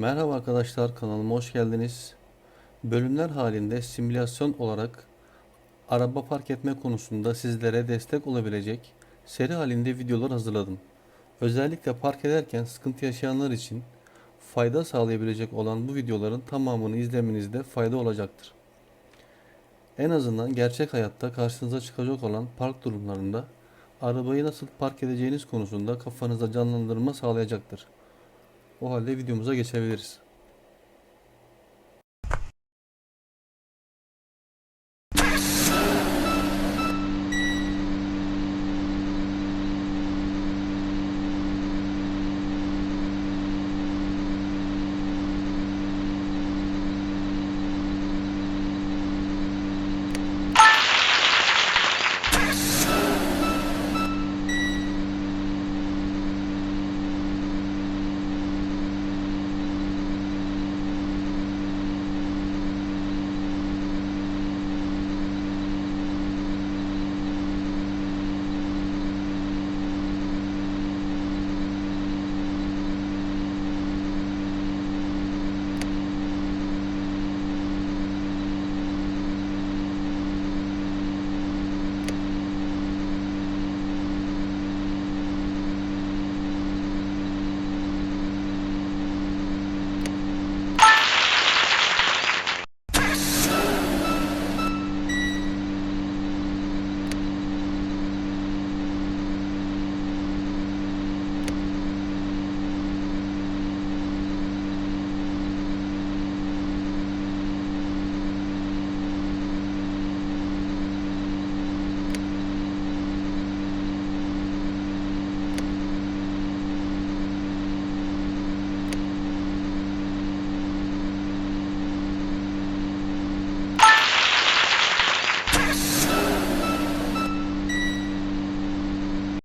Merhaba arkadaşlar kanalıma hoş geldiniz. Bölümler halinde simülasyon olarak araba park etme konusunda sizlere destek olabilecek seri halinde videolar hazırladım. Özellikle park ederken sıkıntı yaşayanlar için fayda sağlayabilecek olan bu videoların tamamını izlemenizde fayda olacaktır. En azından gerçek hayatta karşınıza çıkacak olan park durumlarında arabayı nasıl park edeceğiniz konusunda kafanızda canlandırma sağlayacaktır. O halde videomuza geçebiliriz.